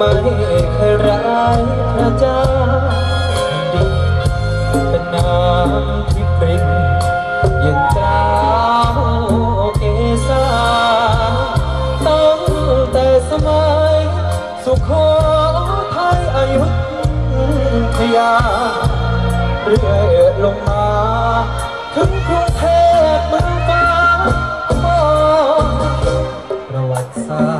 ม่เรียให้ร้ายพระเจ้าดีเป็นน้ำที่ปริ่มยังเจ้าเกษาตั้งแต่สมัย สุโขทัยอยุธยาเรื่อยลงมา ถึงกรุงเทพมืองฟ้าประวัติศาสตร์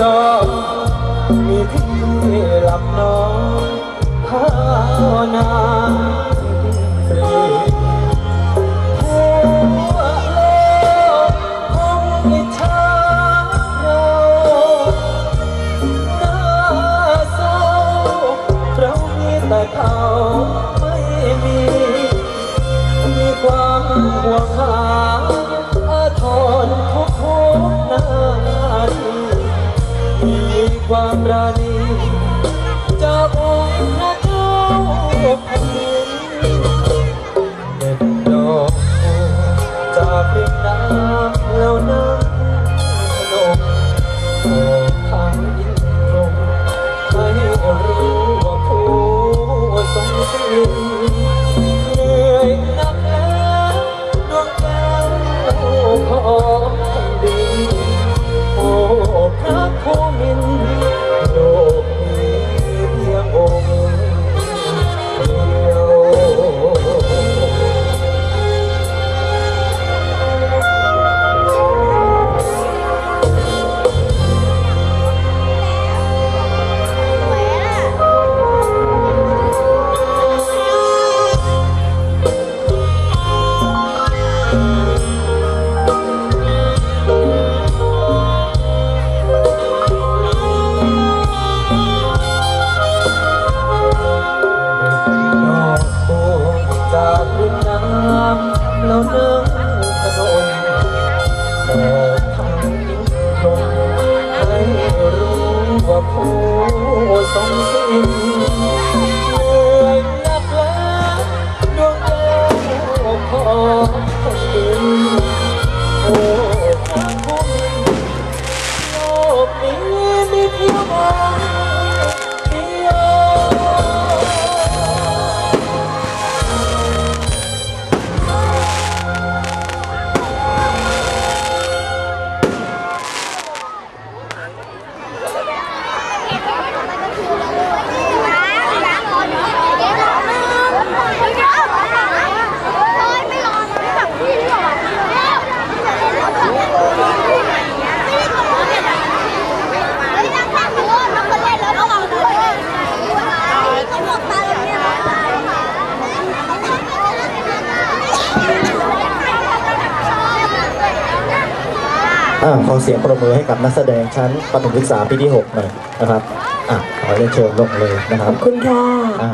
จอมีที่ลำน้องหาวนา ห่วงหาอาทรทุกทุกนาทีมีความรานีจากองค์พระเจ้าแผ่นดินเด็ดดอกจากน้ำแล้วน้ำนมออทางอินตรงให้รู้ว่าผู้ทรง อ้ำ อ่าขอเสียงประมือให้กับนักแสดงชั้นประถมศึกษาปีที่6หน่อยนะครับอะขอเรียนเชิญลงเลยนะคขรัอบบคุณค่ะอ่า